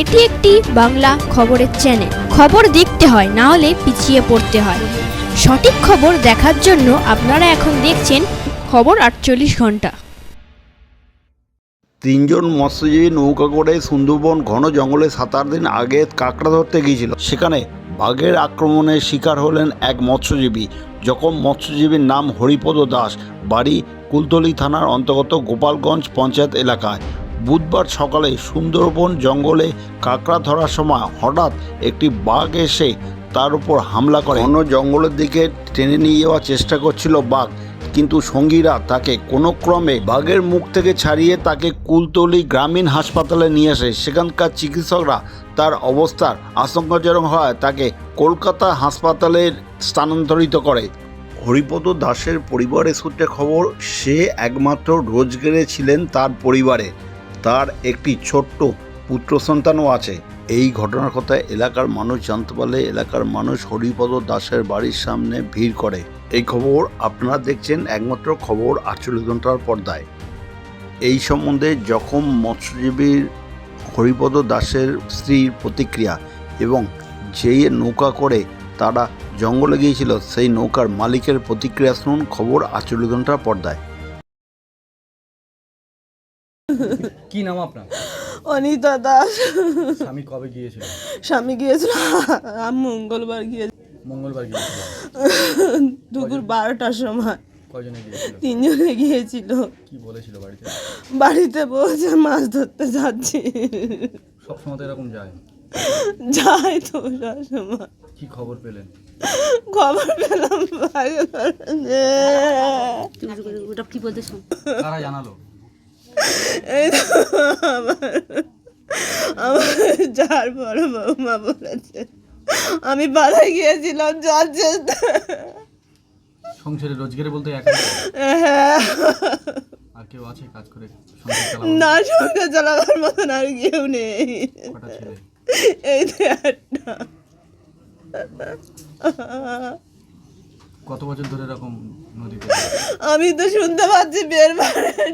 এটি একটি বাংলা খবরের চ্যানেল খবর দেখতে হয়, না হলে পিছিয়ে পড়তে হয়। সঠিক খবর দেখার জন্য আপনারা এখন দেখছেন খবর আটচল্লিশ ঘণ্টা। তিনজন মৎস্যজীবী নৌকা করে সুন্দরবন ঘন জঙ্গলে সাত আট দিন আগে কাঁকড়া ধরতে গিয়েছিল। সেখানে বাঘের আক্রমণের শিকার হলেন এক মৎস্যজীবী। যখন মৎস্যজীবীর নাম হরিপদ দাস। বাড়ি কুলতলি থানার অন্তর্গত গোপালগঞ্জ পঞ্চায়েত এলাকায়। বুধবার সকালে সুন্দরবন জঙ্গলে কাঁকড়া ধরার সময় হঠাৎ একটি বাঘ এসে তার উপর হামলা করে। অন্য জঙ্গলের দিকে টেনে নিয়ে যাওয়ার চেষ্টা করছিল বাঘ কিন্তু সঙ্গীরা তাকে কোনো ক্রমে বাঘের মুখ থেকে ছাড়িয়ে তাকে কুলতলি গ্রামীণ হাসপাতালে নিয়ে আসে। সেখানকার চিকিৎসকরা তার অবস্থার আশঙ্কাজনক হওয়ায় তাকে কলকাতা হাসপাতালে স্থানান্তরিত করে। হরিপদ দাসের পরিবারের সূত্রে খবর সে একমাত্র রোজগারে ছিলেন তার পরিবারে। তার একটি ছোট্ট পুত্র সন্তানও আছে। এই ঘটনার কথা এলাকার মানুষ জানতে পারলে এলাকার মানুষ হরিপদ দাসের বাড়ির সামনে ভিড় করে। এই খবর আপনারা দেখছেন একমাত্র খবর আটচল্লিশ ঘণ্টার পর্দায়। এই সম্বন্ধে যখন মৎস্যজীবীর হরিপদ দাসের স্ত্রীর প্রতিক্রিয়া এবং যেই নৌকা করে তারা জঙ্গলে গিয়েছিল, সেই নৌকার মালিকের প্রতিক্রিয়া শুনুন খবর আটচল্লিশ ঘণ্টার পর্দায়। কি নাম আপনার? অনিতা দাস। স্বামী কবে গিয়েছিল? স্বামী গিয়েছিল আমি মঙ্গলবার গিয়ে মঙ্গলবার গিয়েছিল। দুপুর বারোটার সময়। কয়জনে গিয়েছিল? তিনজনে গিয়েছিল। কি বলেছিল বাড়িতে? বাড়িতে বলছে মাছ ধরতে যাচ্ছি। সব সময় তো এরকম যায়। যাই তো সবসময় কি খবর পেলেন? খবর পেলাম ওটা কি বলতে শোন? কারা জানালো? আমার আমার যার বড় বৌমা বলেছে। আমি বাধায় গিয়েছিলাম জল চেষ্টা সংসারে রোজগারে বলতে একা হ্যাঁ। আর কেউ আছে কাজ করে না সঙ্গে চালাবার মতন আর কেউ নেই। এই একটা। কত বছর ধরে এরকম আমি তো শুনতে পাচ্ছি বের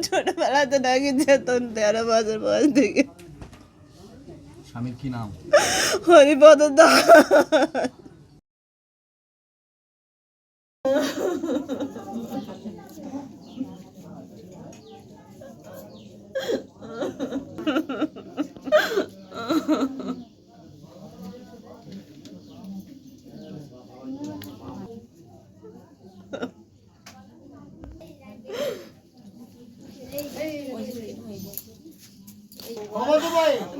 ছোটবেলাতে নাকি যেতন তেরো বছর বয়স থেকে। স্বামীর কি নাম? হরিপদ ন বছর হ্যাঁ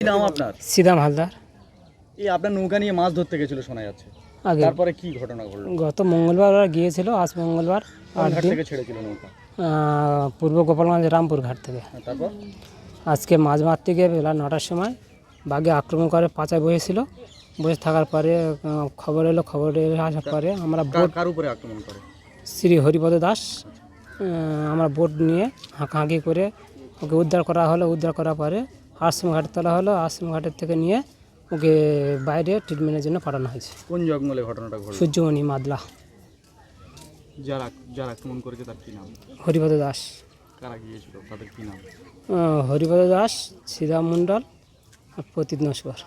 কি নাম আপনার? সিদাম হালদার। এই আপনার নৌকা নিয়ে মাছ ধরতে গেছিল শোনা যাচ্ছে। আগে। তারপরে কি ঘটনা ঘটলো? গত মঙ্গলবার ওরা গিয়েছিল আজ মঙ্গলবার আট ঘাট দিন। থেকে ছেড়েছিল নৌকা? আহ, পূর্ব গোপালগঞ্জ রামপুর ঘাট থেকে। হ্যাঁ, তারপর? আজকে মাছ মারতে গিয়ে বেলা নটার সময় বাঘে আক্রমণ করে পাচায় বসেছিল। বসে থাকার পরে আহ, খবর এলো খবর এলে আসার পরে আমরা বোট কার উপরে আক্রমণ করে? শ্রী হরিপদ দাস আহ, আমরা বোট নিয়ে হাঁকাহাঁকি করে ওকে উদ্ধার করা হলো। উদ্ধার করার পরে আশ্রম ঘাটে তোলা হলো। আশ্রম ঘাটের থেকে নিয়ে ওকে বাইরে ট্রিটমেন্টের জন্য পাঠানো হয়েছে। কোন জঙ্গলে ঘটনাটা ঘটলো? সূর্যমণি মাদলা। যারা যারা আক্রমণ করেছে তার কি নাম? হরিপদ দাস। কারা গিয়েছিল? তাদের কি নাম? হরিপদ দাস শ্রীরাম মণ্ডল আর প্রতীত নস্কর।